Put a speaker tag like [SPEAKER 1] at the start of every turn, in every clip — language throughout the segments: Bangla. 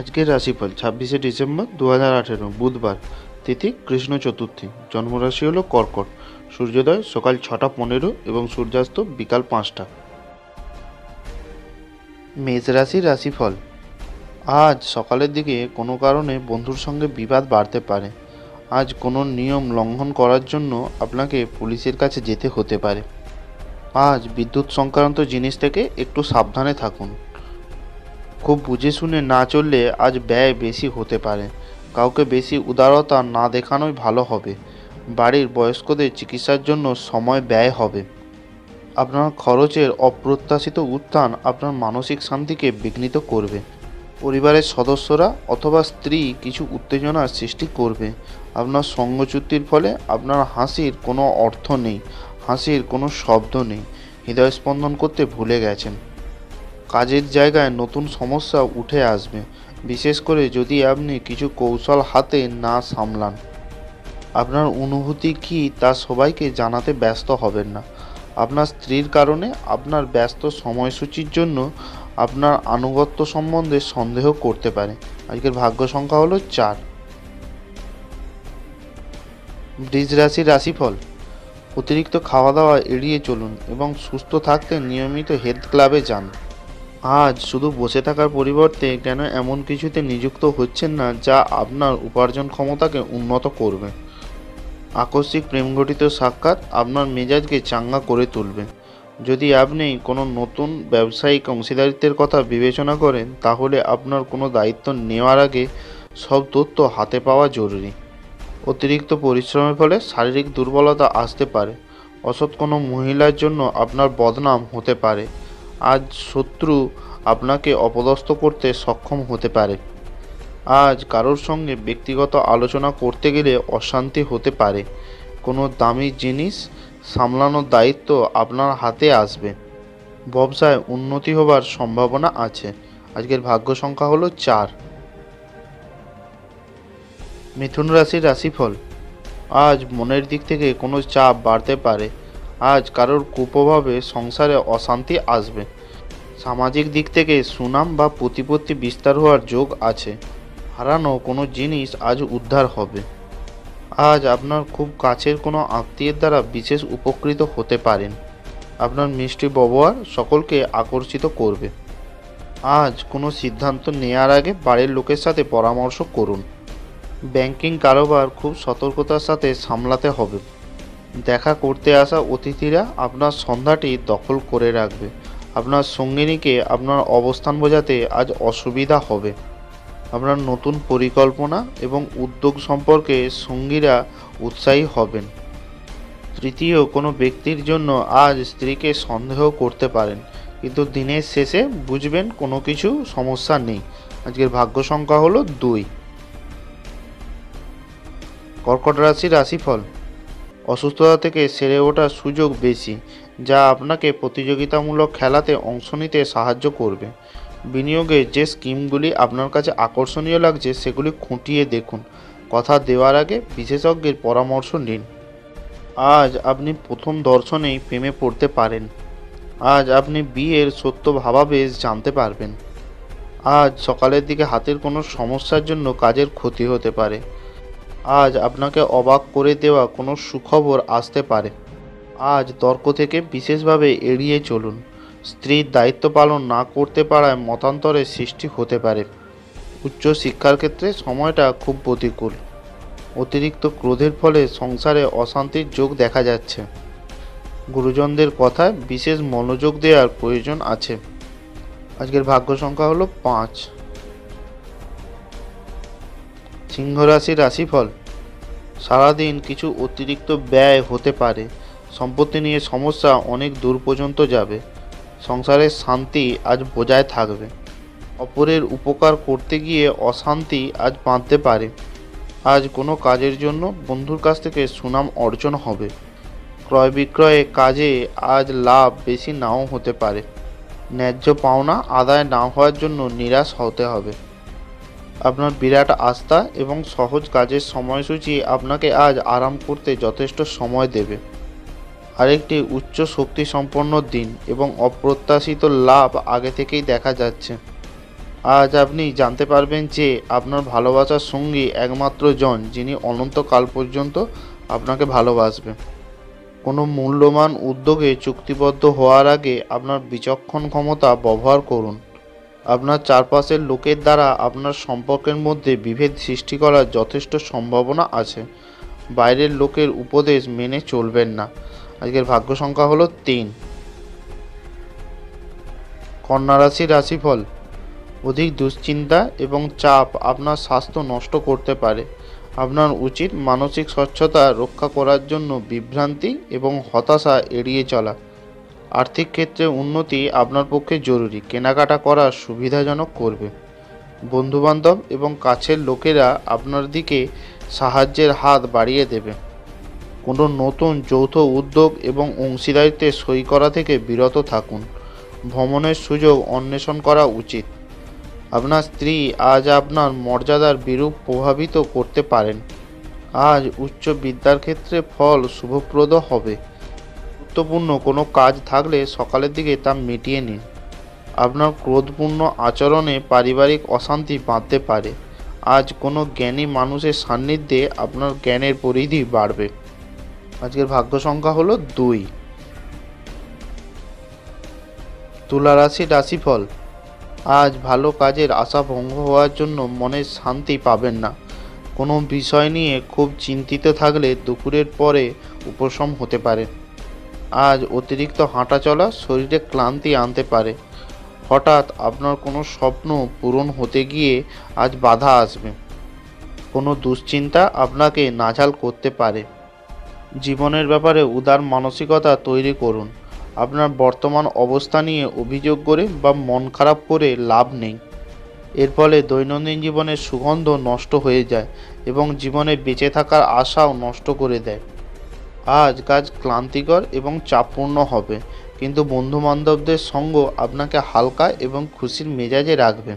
[SPEAKER 1] আজকের রাশিফল ছাব্বিশে ডিসেম্বর দু হাজার আঠেরো, বুধবার। তিথি কৃষ্ণ চতুর্থী, জন্মরাশি হলো কর্কট। সূর্যোদয় সকাল ছটা পনেরো এবং সূর্যাস্ত বিকাল পাঁচটা। মেষ রাশির রাশিফল, আজ সকালের দিকে কোনো কারণে বন্ধুর সঙ্গে বিবাদ বাড়তে পারে। আজ কোনো নিয়ম লঙ্ঘন করার জন্য আপনাকে পুলিশের কাছে যেতে হতে পারে। আজ বিদ্যুৎ সংক্রান্ত জিনিস থেকে একটু সাবধানে থাকুন। খুব বুঝে শুনে না চললে আজ ব্যয় বেশি হতে পারে। কাউকে বেশি উদারতা না দেখানোই ভালো হবে। বাড়ির বয়স্কদের চিকিৎসার জন্য সময় ব্যয় হবে। আপনার খরচের অপ্রত্যাশিত উত্থান আপনার মানসিক শান্তিকে বিঘ্নিত করবে। পরিবারের সদস্যরা অথবা স্ত্রী কিছু উত্তেজনার সৃষ্টি করবে। আপনার সঙ্গচ্যুতির ফলে আপনার হাসির কোনো অর্থ নেই, হাসির কোনো শব্দ নেই। হৃদয় স্পন্দন করতে ভুলে গেছেন। কাজের জায়গায় নতুন সমস্যা উঠে আসবে। বিশেষ করে যদি আপনি কিছু কৌশল হাতে না সামলান। আপনার অনুভূতি কি তা সবাইকে জানাতে ব্যস্ত হবেন না। আপনার স্ত্রীর কারণে আপনার ব্যস্ত সময়সূচির জন্য আপনার আনুগত্য সম্বন্ধে সন্দেহ করতে পারে। আজকের ভাগ্য সংখ্যা হলো চার। বৃষ রাশির রাশিফল, অতিরিক্ত খাওয়া দাওয়া এড়িয়ে চলুন এবং সুস্থ থাকতে নিয়মিত হেলথ ক্লাবে যান। আজ শুধু বসে থাকার পরিবর্তে কেন এমন কিছুতে নিযুক্ত হচ্ছেন না যা আপনার উপার্জন ক্ষমতাকে উন্নত করবে? আকস্মিক প্রেমঘটিত সাক্ষাৎ আপনার মেজাজকে চাঙ্গা করে তুলবে। যদি আপনি কোনো নতুন ব্যবসায়িক অংশীদারিত্বের কথা বিবেচনা করেন, তাহলে আপনার কোনো দায়িত্ব নেওয়ার আগে সব তথ্য হাতে পাওয়া জরুরি। অতিরিক্ত পরিশ্রমের ফলে শারীরিক দুর্বলতা আসতে পারে। অসৎ কোনো মহিলার জন্য আপনার বদনাম হতে পারে। আজ শত্রু আপনাকে অপদস্থ করতে সক্ষম হতে পারে। আজ কারোর সঙ্গে ব্যক্তিগত আলোচনা করতে গেলে অশান্তি হতে পারে। কোনো দামি জিনিস সামলানোর দায়িত্ব আপনার হাতে আসবে। ব্যবসায় উন্নতি হবার সম্ভাবনা আছে। আজকের ভাগ্য সংখ্যা হলো চার। মিথুন রাশির রাশিফল। আজ মনের দিক থেকে কোনো চাপ বাড়তে পারে। আজ কারোর কুপ্রভাবে সংসারে অশান্তি আসবে। সামাজিক দিক থেকে সুনাম বা প্রতিপত্তি বিস্তার হওয়ার যোগ আছে। হারানো কোনো জিনিস আজ উদ্ধার হবে। আজ আপনার খুব কাছের কোনো আত্মীয়ের দ্বারা বিশেষ উপকৃত হতে পারেন। আপনার মিষ্টি ব্যবহার সকলকে আকর্ষিত করবে। আজ কোনো সিদ্ধান্ত নেওয়ার আগে বাড়ির লোকের সাথে পরামর্শ করুন। ব্যাংকিং কারোবার খুব সতর্কতার সাথে সামলাতে হবে। দেখা করতে আসা অতিথিরা আপনার সন্ধ্যাটি দখল করে রাখবে। আপনার সঙ্গিনীকে আপনার অবস্থান বোঝাতে আজ অসুবিধা হবে। আপনার নতুন পরিকল্পনা এবং উদ্যোগ সম্পর্কে সঙ্গীরা উৎসাহী হবেন। তৃতীয়, কোনো ব্যক্তির জন্য আজ স্ত্রীকে সন্দেহ করতে পারেন, কিন্তু দিনের শেষে বুঝবেন কোনো কিছু সমস্যা নেই। আজকের ভাগ্য সংখ্যা হলো দুই। কর্কট রাশি রাশিফল। অসুস্থতা থেকে সেরে ওঠার সুযোগ বেশি, যা আপনাকে প্রতিযোগিতামূলক খেলাতে অংশ নিতে সাহায্য করবে। বিনিয়োগে যে স্কিমগুলি আপনার কাছে আকর্ষণীয় লাগছে, সেগুলি খুঁটিয়ে দেখুন। কথা দেওয়ার আগে বিশেষজ্ঞের পরামর্শ নিন। আজ আপনি প্রথম দর্শনেই প্রেমে পড়তে পারেন। আজ আপনি বিয়ের সত্য ভাবাবেশ জানতে পারবেন। আজ সকালের দিকে হাতের কোনো সমস্যার জন্য কাজের ক্ষতি হতে পারে। আজ আপনাকে অবাক করে দেওয়া কোনো সুখবর আসতে পারে। আজ তর্ক থেকে বিশেষভাবে এড়িয়ে চলুন। স্ত্রীর দায়িত্ব পালন না করতে পারায় মতান্তরের সৃষ্টি হতে পারে। উচ্চ শিক্ষার ক্ষেত্রে সময়টা খুব প্রতিকূল। অতিরিক্ত ক্রোধের ফলে সংসারে অশান্তির যোগ দেখা যাচ্ছে। গুরুজনদের কথায় বিশেষ মনোযোগ দেওয়ার প্রয়োজন আছে। আজকের ভাগ্য সংখ্যা হলো পাঁচ। সিংহ রাশির রাশিফল সারাদিন কিছু অতিরিক্ত ব্যয় হতে পারে। সম্পত্তি নিয়ে সমস্যা অনেক দূর পর্যন্ত যাবে। সংসারের শান্তি আজ বজায় থাকবে। অপরের উপকার করতে গিয়ে অশান্তি আজ বাঁধতে পারে। আজ কোনো কাজের জন্য বন্ধুর কাছ থেকে সুনাম অর্জন হবে। ক্রয় বিক্রয়ে কাজে আজ লাভ বেশি নাও হতে পারে। ন্যায্য পাওনা আদায় না হওয়ার জন্য নিরাশ হতে হবে। আপনার বিরাট আস্থা এবং সহজ কাজের সময়সূচি আপনাকে আজ আরাম করতে যথেষ্ট সময় দেবে। আরেকটি উচ্চ শক্তি সম্পন্ন দিন এবং অপ্রত্যাশিত লাভ আগে থেকেই দেখা যাচ্ছে। আজ আপনি জানতে পারবেন যে আপনার ভালোবাসার সঙ্গী একমাত্র জন, যিনি অনন্তকাল পর্যন্ত আপনাকে ভালোবাসবে। কোনো মূল্যবান উদ্যোগে চুক্তিবদ্ধ হওয়ার আগে আপনার বিচক্ষণ ক্ষমতা ব্যবহার করুন। আপনার চারপাশের লোকের দ্বারা আপনার সম্পর্কের মধ্যে বিভেদ সৃষ্টি করার যথেষ্ট সম্ভাবনা আছে। বাইরের লোকের উপদেশ মেনে চলবেন না। আজকের ভাগ্য সংখ্যা হলো তিন। কন্যা রাশি রাশিফল, অধিক দুশ্চিন্তা এবং চাপ আপনার স্বাস্থ্য নষ্ট করতে পারে। আপনার উচিত মানসিক স্বচ্ছতা রক্ষা করার জন্য বিভ্রান্তি এবং হতাশা এড়িয়ে চলা। আর্থিক ক্ষেত্রে উন্নতি আপনার পক্ষে জরুরি। কেনাকাটা করা সুবিধাজনক করবে। বন্ধুবান্ধব এবং কাছের লোকেরা আপনার দিকে সাহায্যের হাত বাড়িয়ে দেবে। কোনো নতুন যৌথ উদ্যোগ এবং অংশীদারিত্বে সই করা থেকে বিরত থাকুন। ভ্রমণের সুযোগ অন্বেষণ করা উচিত। আপনার স্ত্রী আজ আপনার মর্যাদার বিরূপ প্রভাবিত করতে পারেন। আজ উচ্চ বিদ্যার ক্ষেত্রে ফল শুভপ্রদ হবে। গুরুত্বপূর্ণ কোনো কাজ থাকলে সকালের দিকে তা মিটিয়ে নিন। আপনার ক্রোধপূর্ণ আচরণে পারিবারিক অশান্তি বাঁধতে পারে। আজ কোনো জ্ঞানী মানুষের সান্নিধ্যে আপনার জ্ঞানের পরিধি বাড়বে। আজকের ভাগ্য সংখ্যা হলো দুই। তুলা রাশি রাশিফল। আজ ভালো কাজের আশা ভঙ্গ হওয়ার জন্য মনের শান্তি পাবেন না। কোনো বিষয় নিয়ে খুব চিন্তিত থাকলে দুপুরের পরে উপশম হতে পারে আজ অতিরিক্ত হাঁটা চলা শরীরে ক্লান্তি আনতে পারে। হঠাৎ আপনার কোনো স্বপ্ন পূরণ হতে গিয়ে আজ বাধা আসবে। কোনো দুশ্চিন্তা আপনাকে নাঝাল করতে পারে। জীবনের ব্যাপারে উদার মানসিকতা তৈরি করুন। আপনার বর্তমান অবস্থা নিয়ে অভিযোগ করে বা মন খারাপ করে লাভ নেই। এর ফলে দৈনন্দিন জীবনের সুগন্ধ নষ্ট হয়ে যায় এবং জীবনে বেঁচে থাকার আশাও নষ্ট করে দেয়। আজ কাজ ক্লান্তিকর এবং চাপপূর্ণ হবে। কিন্তু বন্ধু বান্ধবদের সঙ্গ আপনাকে হালকা এবং খুশির মেজাজে রাখবে।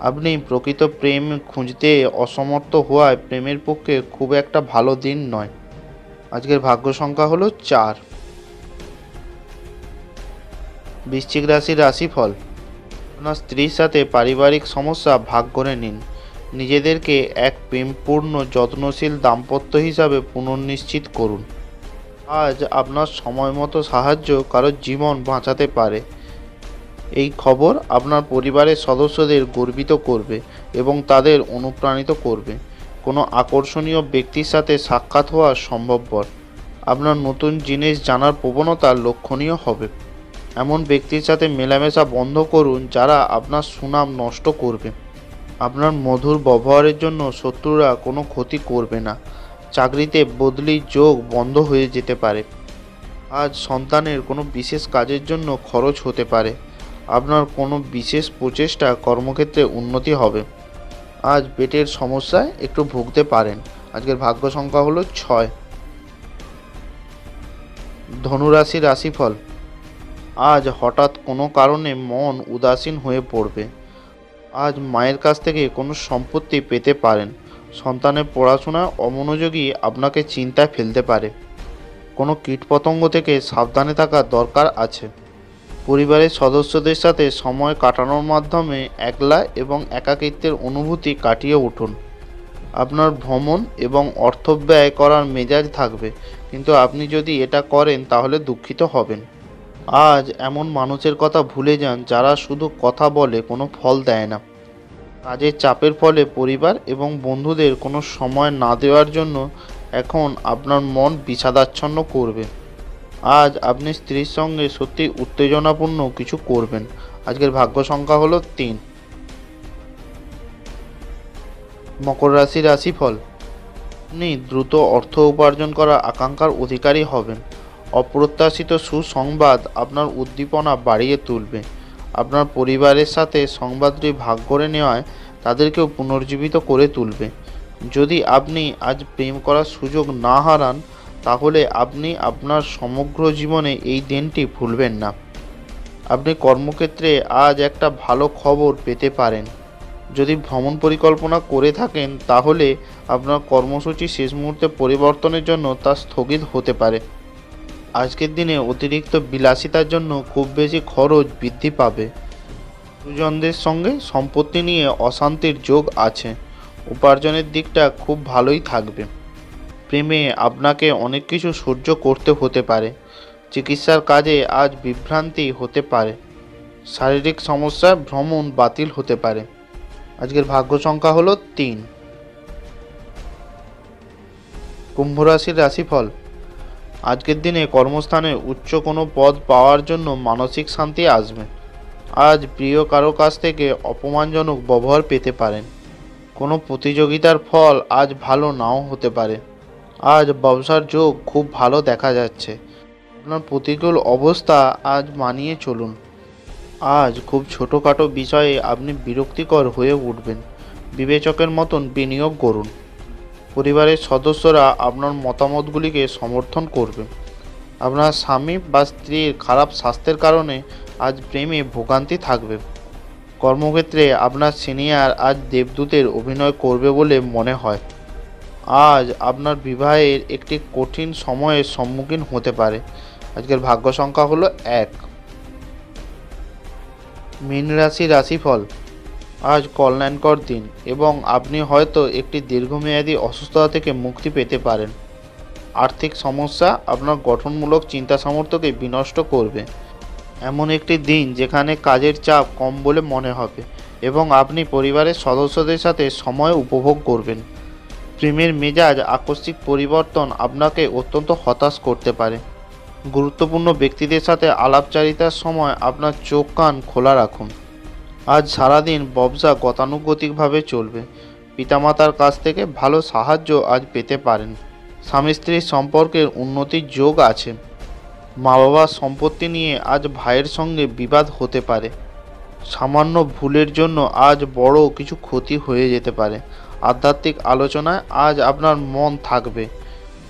[SPEAKER 1] আপনি প্রকৃত প্রেম খুঁজতে অসমর্থ হওয়ায় প্রেমের পক্ষে খুব একটা ভালো দিন নয়। আজকের ভাগ্য সংখ্যা হলো চার। বৃশ্চিক রাশির রাশিফল। আপনার স্ত্রীর সাথে পারিবারিক সমস্যা ভাগ করে নিন। নিজেদেরকে এক প্রেমপূর্ণ, যত্নশীল দাম্পত্য হিসাবে পুনর্নিশ্চিত করুন। আজ আপনার সময় মতো সাহায্য কারোর জীবন বাঁচাতে পারে। এই খবর আপনার পরিবারের সদস্যদের গর্বিত করবে এবং তাদের অনুপ্রাণিত করবে। কোনো আকর্ষণীয় ব্যক্তির সাথে সাক্ষাৎ হওয়া সম্ভবপর। আপনার নতুন জিনিস জানার প্রবণতা লক্ষণীয় হবে। এমন ব্যক্তির সাথে মেলামেশা বন্ধ করুন যারা আপনার সুনাম নষ্ট করবে। আপনার মধুর ব্যবহারের জন্য শত্রুরা কোনো ক্ষতি করবে না। চাকরিতে বদলির যোগ বন্ধ হয়ে যেতে পারে। আজ সন্তানের কোনো বিশেষ কাজের জন্য খরচ হতে পারে। আপনার কোনো বিশেষ প্রচেষ্টা কর্মক্ষেত্রে উন্নতি হবে। আজ পেটের সমস্যায় একটু ভুগতে পারেন। আজকের ভাগ্য সংখ্যা হলো ছয়। ধনুরাশি রাশিফল। আজ হঠাৎ কোনো কারণে মন উদাসীন হয়ে পড়বে। আজ মায়ের কাছ থেকে কোনো সম্পত্তি পেতে পারেন। সন্তানের পড়াশোনা অমনোযোগী আপনাকে চিন্তায় ফেলতে পারে। কোনো কীটপতঙ্গ থেকে সাবধানে থাকা দরকার আছে। পরিবারের সদস্যদের সাথে সময় কাটানোর মাধ্যমে একলা এবং একাকিত্বের অনুভূতি কাটিয়ে উঠুন। আপনার ভ্রমণ এবং অর্থ ব্যয় করার মেজাজ থাকবে, কিন্তু আপনি যদি এটা করেন তাহলে দুঃখিত হবেন। আজ এমন মানুষের কথা ভুলে যান যারা শুধু কথা বলে কোনো ফল দেয় না। কাজের চাপের ফলে পরিবার এবং বন্ধুদের কোনো সময় না দেওয়ার জন্য এখন আপনার মন বিষাদাচ্ছন্ন করবে। আজ আপনি স্ত্রীর সঙ্গে সত্যি উত্তেজনাপূর্ণ কিছু করবেন। আজকের ভাগ্য সংখ্যা হলো তিন। মকর রাশি রাশিফল। আপনি দ্রুত অর্থ উপার্জন করার আকাঙ্ক্ষার অধিকারী হবেন। অপ্রত্যাশিত সুসংবাদ আপনার উদ্দীপনা বাড়িয়ে তুলবে। আপনার পরিবারের সাথে সংবাদটি ভাগ করে নেওয়ায় তাদেরকেও পুনর্জীবিত করে তুলবে। যদি আপনি আজ প্রেম করার সুযোগ না হারান, তাহলে আপনি আপনার সমগ্র জীবনে এই দিনটি ভুলবেন না। আপনি কর্মক্ষেত্রে আজ একটা ভালো খবর পেতে পারেন। যদি ভ্রমণ পরিকল্পনা করে থাকেন, তাহলে আপনার কর্মসূচি শেষ মুহূর্তে পরিবর্তনের জন্য তা স্থগিত হতে পারে। আজকের দিনে অতিরিক্ত বিলাসিতার জন্য খুব বেশি খরচ বৃদ্ধি পাবে। দুজনদের সঙ্গে সম্পত্তি নিয়ে অশান্তির যোগ আছে। উপার্জনের দিকটা খুব ভালোই থাকবে। প্রেমে আপনাকে অনেক কিছু সহ্য করতে হতে পারে। চিকিৎসার কাজে আজ বিভ্রান্তি হতে পারে। শারীরিক সমস্যা, ভ্রমণ বাতিল হতে পারে। আজকের ভাগ্য সংখ্যা হলো তিন। কুম্ভ রাশির রাশিফল আজকের দিনে কর্মস্থানে উচ্চ কোনো পদ পাওয়ার জন্য মানসিক শান্তি আসবে। আজ প্রিয় কারও কাছ থেকে অপমানজনক ব্যবহার পেতে পারেন। কোনো প্রতিযোগিতার ফল আজ ভালো নাও হতে পারে। আজ ব্যবসার যোগ খুব ভালো দেখা যাচ্ছে। আপনার প্রতিকূল অবস্থা আজ মানিয়ে চলুন। আজ খুব ছোটোখাটো বিষয়ে আপনি বিরক্তিকর হয়ে উঠবেন। বিবেচকের মতন বিনিয়োগ করুন। পরিবারের সদস্যরা আপনার মতামতগুলিকে সমর্থন করবে। আপনার স্বামী বা স্ত্রীর খারাপ স্বাস্থ্যের কারণে আজ প্রেমে ভোগান্তি থাকবে। কর্মক্ষেত্রে আপনার সিনিয়র আজ দেবদূতের অভিনয় করবে বলে মনে হয়। আজ আপনার বিবাহের একটি কঠিন সময়ের সম্মুখীন হতে পারে। আজকের ভাগ্য সংখ্যা হলো এক। মীন রাশি রাশিফল। আজ কল্যাণকর দিন এবং আপনি হয়তো একটি দীর্ঘমেয়াদী অসুস্থতা থেকে মুক্তি পেতে পারেন। আর্থিক সমস্যা আপনার গঠনমূলক চিন্তা সামর্থ্যকে বিনষ্ট করবে। এমন একটি দিন যেখানে কাজের চাপ কম বলে মনে হবে এবং আপনি পরিবারের সদস্যদের সাথে সময় উপভোগ করবেন। প্রেমের মেজাজ আকস্মিক পরিবর্তন আপনাকে অত্যন্ত হতাশ করতে পারে। গুরুত্বপূর্ণ ব্যক্তিদের সাথে আলাপচারিতার সময় আপনার চোখ কান খোলা রাখুন। আজ সারাদিন ব্যবসা গতানুগতিকভাবে চলবে। পিতামাতার কাছ থেকে ভালো সাহায্য আজ পেতে পারেন। স্বামী স্ত্রীর সম্পর্কের উন্নতির যোগ আছে। মা বাবার সম্পত্তি নিয়ে আজ ভাইয়ের সঙ্গে বিবাদ হতে পারে। সামান্য ভুলের জন্য আজ বড় কিছু ক্ষতি হয়ে যেতে পারে। আধ্যাত্মিক আলোচনায় আজ আপনার মন থাকবে।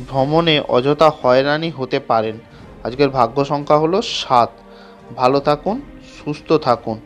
[SPEAKER 1] ভ্রমণে অযথা হয়রানি হতে পারেন। আজকের ভাগ্য সংখ্যা হলো সাত। ভালো থাকুন, সুস্থ থাকুন।